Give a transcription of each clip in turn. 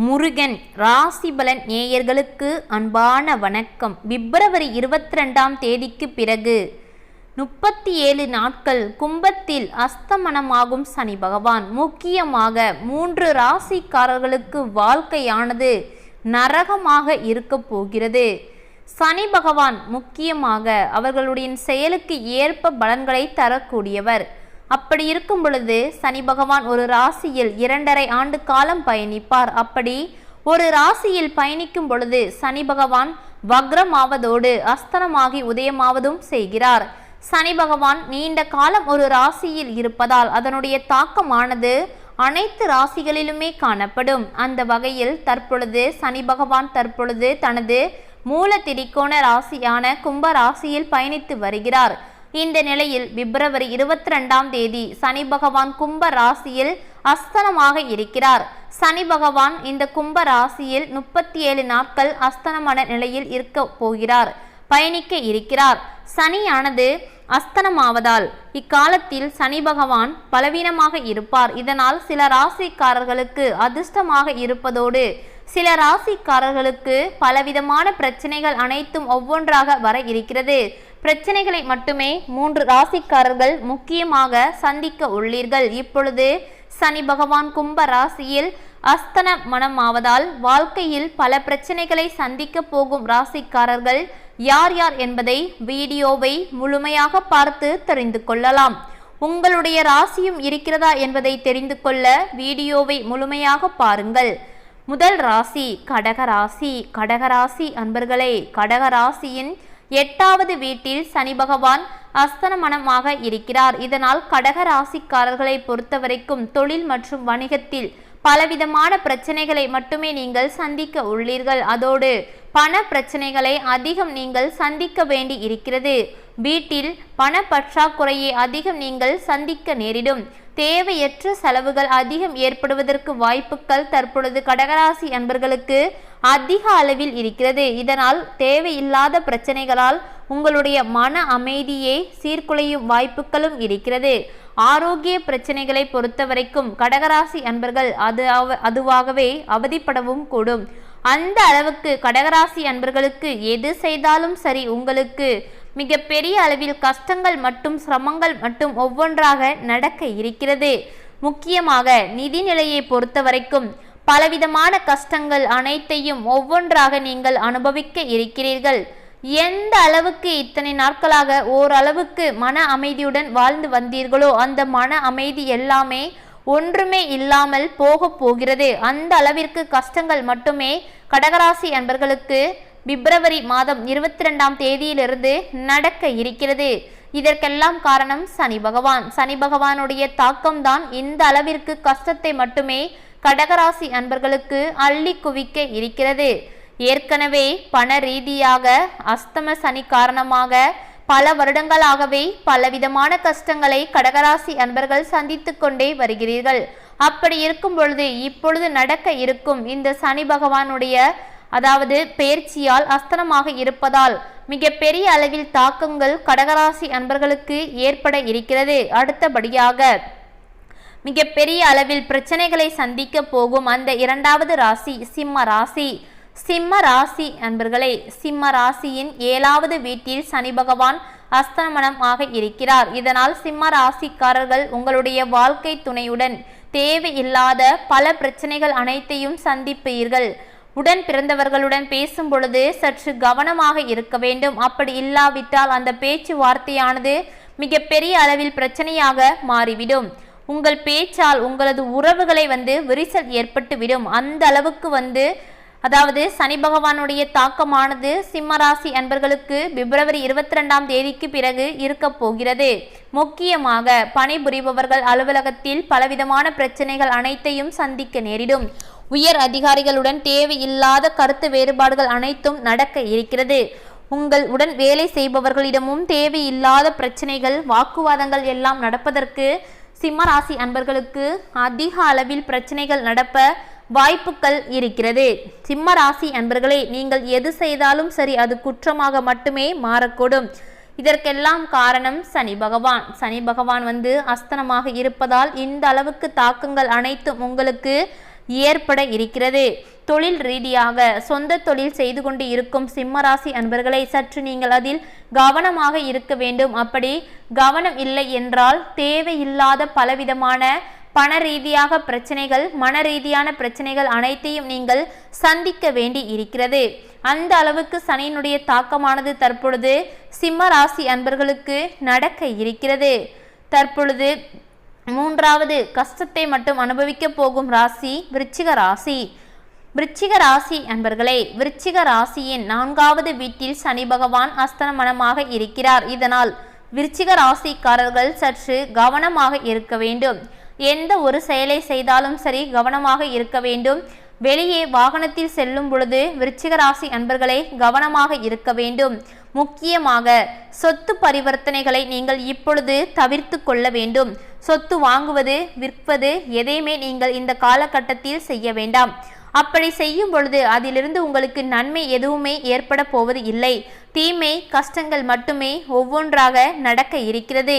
முருகன் ராசிபலன் நேயர்களுக்கு அன்பான வணக்கம். பிப்ரவரி இருபத்தி ரெண்டாம் தேதிக்கு பிறகு முப்பத்தி ஏழு நாட்கள் கும்பத்தில் அஸ்தமனமாகும் சனி பகவான். முக்கியமாக மூன்று ராசிக்காரர்களுக்கு வாழ்க்கையானது நரகமாக இருக்கப் போகிறது. சனி பகவான் முக்கியமாக அவர்களுடைய செயலுக்கு ஏற்ப பலன்களை தரக்கூடியவர். அப்படி இருக்கும் பொழுது சனி பகவான் ஒரு ராசியில் இரண்டரை ஆண்டு காலம் பயணிப்பார். அப்படி ஒரு ராசியில் பயணிக்கும் பொழுது சனி பகவான் வக்ரமாவதோடு அஸ்தனமாகி உதயமாவதும் செய்கிறார். சனி பகவான் நீண்ட காலம் ஒரு ராசியில் இருப்பதால் அதனுடைய தாக்கமானது அனைத்து ராசிகளிலுமே காணப்படும். அந்த வகையில் தற்பொழுது சனி பகவான் தற்பொழுது தனது மூல திரிகோண ராசியான கும்ப ராசியில் பயணித்து வருகிறார். இந்த நிலையில் பிப்ரவரி இருபத்தி ரெண்டாம் தேதி சனி பகவான் கும்ப ராசியில் அஸ்தனமாக இருக்கிறார். சனி பகவான் இந்த கும்ப ராசியில் முப்பத்தி ஏழு நாட்கள் அஸ்தனமான நிலையில் இருக்க போகிறார். பயணிக்க இருக்கிறார். சனியானது அஸ்தனமாவதால் இக்காலத்தில் சனி பகவான் பலவீனமாக இருப்பார். இதனால் சில ராசிக்காரர்களுக்கு அதிர்ஷ்டமாக இருப்பதோடு சில ராசிக்காரர்களுக்கு பலவிதமான பிரச்சனைகள் அனைத்தும் ஒவ்வொன்றாக வர இருக்கிறது. பிரச்சனைகளை மட்டுமே மூன்று ராசிக்காரர்கள் முக்கியமாக சந்திக்க உள்ளீர்கள். இப்பொழுது சனி பகவான் கும்ப ராசியில் அஸ்தன மனமாவதால் வாழ்க்கையில் பல பிரச்சனைகளை சந்திக்க போகும் ராசிக்காரர்கள் யார் யார் என்பதை வீடியோவை முழுமையாக பார்த்து தெரிந்து கொள்ளலாம். உங்களுடைய ராசியும் இருக்கிறதா என்பதை தெரிந்து கொள்ள வீடியோவை முழுமையாக பாருங்கள். முதல் ராசி கடகராசி கடகராசி அன்பர்களே கடகராசியின் எட்டாவது வீட்டில் சனி பகவான் அஸ்தனமனமாக இருக்கிறார். இதனால் கடக ராசிக்காரர்களை பொறுத்தவரைக்கும் தொழில் மற்றும் வணிகத்தில் பலவிதமான பிரச்சனைகளை மட்டுமே நீங்கள் சந்திக்க உள்ளீர்கள். அதோடு பண பிரச்சனைகளை அதிகம் நீங்கள் சந்திக்க வேண்டி இருக்கிறது. வீட்டில் பண பற்றாக்குறையை அதிகம் நீங்கள் சந்திக்க நேரிடும். தேவையற்ற செலவுகள் அதிகம் ஏற்படுவதற்கு வாய்ப்புகள் தற்பொழுது கடகராசி அன்பர்களுக்கு அதிக அளவில் இருக்கிறது. இதனால் தேவையில்லாத பிரச்சனைகளால் உங்களுடைய மன அமைதியை சீர்குலையும் வாய்ப்புகளும் இருக்கிறது. ஆரோக்கிய பிரச்சனைகளை பொறுத்தவரைக்கும் கடகராசி அன்பர்கள் அது அதுவாகவே அவதிப்படவும் கூடும். அந்த அளவுக்கு கடகராசி அன்பர்களுக்கு எது செய்தாலும் சரி உங்களுக்கு மிக பெரிய அளவில் கஷ்டங்கள் மற்றும் சிரமங்கள் மட்டும் ஒவ்வொன்றாக நடக்க இருக்கிறது. முக்கியமாக நிதிநிலையை பொறுத்தவரைக்கும் பலவிதமான கஷ்டங்கள் அனைத்தையும் ஒவ்வொன்றாக நீங்கள் அனுபவிக்க இருக்கிறீர்கள். எந்த அளவுக்கு இத்தனை நாட்களாக ஓரளவுக்கு மன அமைதியுடன் வாழ்ந்து வந்தீர்களோ அந்த மன அமைதி எல்லாமே ஒன்றுமே இல்லாமல் போக போகிறது. அந்த அளவிற்கு கஷ்டங்கள் மட்டுமே கடகராசி அன்பர்களுக்கு பிப்ரவரி மாதம் இருபத்தி ரெண்டாம் தேதியிலிருந்து நடக்க இருக்கிறது. இதற்கெல்லாம் காரணம் சனி பகவான். சனி பகவானுடைய தாக்கம்தான் இந்த அளவிற்கு கஷ்டத்தை மட்டுமே கடகராசி அன்பர்களுக்கு அள்ளி குவிக்க இருக்கிறது. ஏற்கனவே பண ரீதியாக அஸ்தம சனி காரணமாக பல வருடங்களாகவே பலவிதமான கஷ்டங்களை கடகராசி அன்பர்கள் சந்தித்து கொண்டே வருகிறீர்கள். அப்படி இருக்கும் பொழுது இப்பொழுது நடக்க இருக்கும் இந்த சனி பகவானுடைய அதாவது பேர்ச்சியால் அஸ்தனமாக இருப்பதால் மிக பெரிய அளவில் தாக்கங்கள் கடகராசி அன்பர்களுக்கு ஏற்பட இருக்கிறது. அடுத்தபடியாக மிக பெரிய அளவில் பிரச்சனைகளை சந்திக்க போகும் அந்த இரண்டாவது ராசி சிம்ம ராசி. சிம்ம ராசி அன்பர்களே சிம்ம ராசியின் ஏழாவது வீட்டில் சனி பகவான் அஸ்தமனம் ஆக இருக்கிறார். இதனால் சிம்ம ராசிக்காரர்கள் உங்களுடைய வாழ்க்கை துணையுடன் தேவையில்லாத பல பிரச்சனைகள் அனைத்தையும் சந்திப்பீர்கள். உடன் பிறந்தவர்களுடன் பேசும் பொழுது சற்று கவனமாக இருக்க வேண்டும். அப்படி இல்லாவிட்டால் அந்த பேச்சுவார்த்தையானது மிக பெரிய அளவில் பிரச்சனையாக மாறிவிடும். உங்கள் பேச்சால் உங்களது உறவுகளை வந்து விரிசல் ஏற்பட்டுவிடும். அந்த அளவுக்கு வந்து அதாவது சனி பகவானுடைய தாக்கமானது சிம்மராசி அன்பர்களுக்கு பிப்ரவரி இருபத்தி ரெண்டாம் தேதிக்கு பிறகு இருக்க போகிறது. முக்கியமாக பணிபுரிபவர்கள் அலுவலகத்தில் பலவிதமான பிரச்சனைகள் அனைத்தையும் சந்திக்க நேரிடும். உயர் அதிகாரிகளுடன் தேவையில்லாத கருத்து வேறுபாடுகள் அனைத்தும் நடக்க இருக்கிறது. உங்கள் உடன் வேலை செய்பவர்களிடமும் தேவையில்லாத பிரச்சனைகள் வாக்குவாதங்கள் எல்லாம் நடப்பதற்கு சிம்மராசி அன்பர்களுக்கு அதிக அளவில் பிரச்சனைகள் நடப்ப வாய்ப்புகள் இருக்கிறது. சிம்ம ராசி அன்பர்களே நீங்கள் எது செய்தாலும் சரி அது குற்றமாக மட்டுமே மாறக்கூடும். இதற்கெல்லாம் காரணம் சனி பகவான். சனி பகவான் வந்து அஸ்தனமாக இருப்பதால் இந்த அளவுக்கு தாக்கங்கள் அனைத்தும் உங்களுக்கு ஏற்பட இருக்கிறது. தொழில் ரீதியாக சொந்த தொழில் செய்து கொண்டு இருக்கும் சிம்மராசி அன்பர்களை சற்று நீங்கள் அதில் கவனமாக இருக்க வேண்டும். அப்படி கவனம் இல்லை என்றால் தேவையில்லாத பலவிதமான பண ரீதியாக பிரச்சனைகள் மன ரீதியான பிரச்சனைகள் அனைத்தையும் நீங்கள் சந்திக்க வேண்டி இருக்கிறது. அந்த அளவுக்கு சனியினுடைய தாக்கமானது தற்பொழுது சிம்ம ராசி அன்பர்களுக்கு நடக்க இருக்கிறது. தற்பொழுது மூன்றாவது கஷ்டத்தை மட்டும் அனுபவிக்க போகும் ராசி விருச்சிக ராசி. விருச்சிக ராசி அன்பர்களே விருச்சிக ராசியின் நான்காவது வீட்டில் சனி பகவான் அஸ்தனமனமாக இருக்கிறார். இதனால் விருச்சிக ராசிக்காரர்கள் சற்று கவனமாக இருக்க வேண்டும். எந்த ஒரு செயலை செய்தாலும் சரி கவனமாக இருக்க வேண்டும். வெளியே வாகனத்தில் செல்லும் பொழுது விருச்சிக ராசி அன்பர்களே கவனமாக இருக்க வேண்டும். முக்கியமாக சொத்து பரிவர்த்தனைகளை நீங்கள் இப்பொழுது தவிர்த்து கொள்ள வேண்டும். சொத்து வாங்குவது விற்பது எதையுமே நீங்கள் இந்த காலகட்டத்தில் செய்ய வேண்டாம். அப்படி செய்யும் பொழுது அதிலிருந்து உங்களுக்கு நன்மை எதுவுமே ஏற்பட போவது இல்லை. தீமை கஷ்டங்கள் மட்டுமே ஒவ்வொன்றாக நடக்க இருக்கிறது.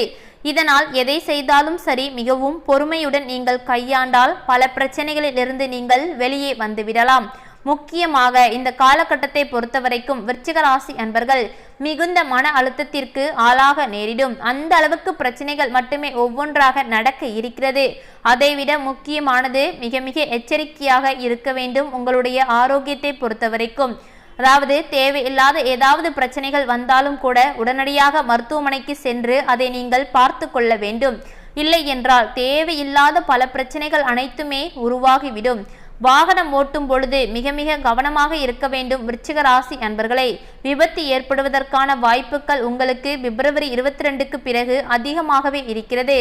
இதனால் எதை செய்தாலும் சரி மிகவும் பொறுமையுடன் நீங்கள் கையாண்டால் பல பிரச்சனைகளிலிருந்து நீங்கள் வெளியே வந்துவிடலாம் முக்கியமாக இந்த காலகட்டத்தை பொறுத்தவரைக்கும் விருச்சிக ராசி அன்பர்கள் மிகுந்த மன அழுத்தத்திற்கு ஆளாக நேரிடும். அந்த அளவுக்கு பிரச்சனைகள் மட்டுமே ஒவ்வொன்றாக நடக்க இருக்கிறது. அதைவிட முக்கியமானது மிக மிக எச்சரிக்கையாக இருக்க வேண்டும் உங்களுடைய ஆரோக்கியத்தை பொறுத்தவரைக்கும். அதாவது தேவையில்லாத ஏதாவது பிரச்சனைகள் வந்தாலும் கூட உடனடியாக மருத்துவமனைக்கு சென்று அதை நீங்கள் பார்த்து கொள்ள வேண்டும். இல்லை என்றால் தேவையில்லாத பல பிரச்சனைகள் அனைத்துமே உருவாகிவிடும். வாகனம் ஓட்டும் பொழுது மிக மிக கவனமாக இருக்க வேண்டும். விருச்சிக ராசி அன்பர்களே விபத்து ஏற்படுவதற்கான வாய்ப்புகள் உங்களுக்கு பிப்ரவரி இருபத்தி ரெண்டுக்கு பிறகு அதிகமாகவே இருக்கிறது.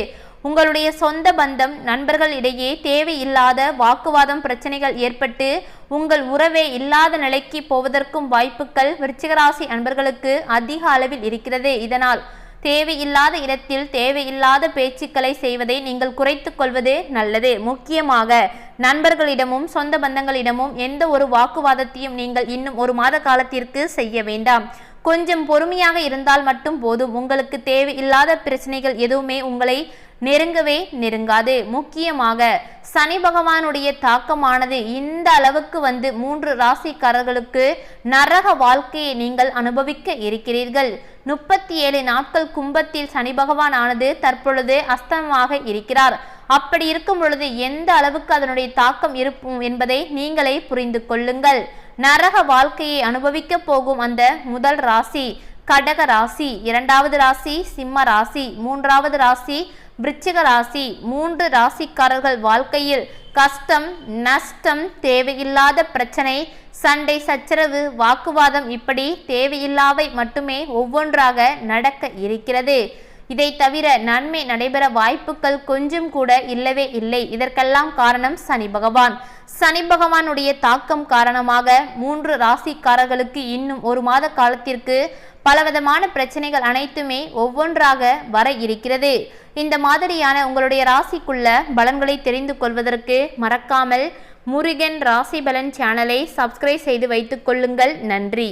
உங்களுடைய சொந்த பந்தம் நண்பர்கள் இடையே தேவையில்லாத வாக்குவாதம் பிரச்சனைகள் ஏற்பட்டு உங்கள் உறவே இல்லாத நிலைக்கு போவதற்கும் வாய்ப்புகள் விருச்சிகராசி அன்பர்களுக்கு அதிக அளவில் இருக்கிறது. இதனால் தேவையில்லாத இடத்தில் தேவையில்லாத பேச்சுக்களை செய்வதை நீங்கள் குறைத்து கொள்வது நல்லது. முக்கியமாக நண்பர்களிடமும் சொந்த பந்தங்களிடமும் எந்த ஒரு வாக்குவாதத்தையும் நீங்கள் இன்னும் ஒரு மாத காலத்திற்கு செய்ய வேண்டாம். கொஞ்சம் பொறுமையாக இருந்தால் மட்டும் போதும். உங்களுக்கு தேவையில்லாத பிரச்சனைகள் எதுவுமே உங்களை நெருங்கவே நெருங்காது. முக்கியமாக சனி பகவானுடைய தாக்கமானது இந்த அளவுக்கு வந்து மூன்று ராசிக்காரர்களுக்கு நரக வாழ்க்கையை நீங்கள் அனுபவிக்க இருக்கிறீர்கள். முப்பத்தி ஏழு நாட்கள் கும்பத்தில் சனி பகவான் ஆனது தற்பொழுது அஸ்தமமாக இருக்கிறார். அப்படி இருக்கும் பொழுது எந்த அளவுக்கு அதனுடைய தாக்கம் இருக்கும் என்பதை நீங்களே புரிந்து கொள்ளுங்கள். நரக வாழ்க்கையை அனுபவிக்க போகும் அந்த முதல் ராசி கடக ராசி இரண்டாவது ராசி சிம்ம ராசி மூன்றாவது ராசி விருச்சிக ராசி மூன்று ராசிக்காரர்கள் வாழ்க்கையில் கஷ்டம் நஷ்டம் தேவையில்லாத பிரச்சனை சண்டை சச்சரவு வாக்குவாதம் இப்படி தேவையில்லாவை மட்டுமே ஒவ்வொன்றாக நடக்க இருக்கிறது. இதை தவிர நன்மை நடைபெற வாய்ப்புகள் கொஞ்சம் கூட இல்லவே இல்லை. இதற்கெல்லாம் காரணம் சனி பகவான். சனி பகவானுடைய தாக்கம் காரணமாக மூன்று ராசிக்காரர்களுக்கு இன்னும் ஒரு மாத காலத்திற்கு பலவிதமான பிரச்சனைகள் அனைத்துமே ஒவ்வொன்றாக வர இருக்கிறது. இந்த மாதிரியான உங்களுடைய ராசிக்குள்ள பலன்களை தெரிந்து கொள்வதற்கு மறக்காமல் முருகன் ராசி பலன் சேனலை சப்ஸ்கிரைப் செய்து வைத்துக் கொள்ளுங்கள். நன்றி.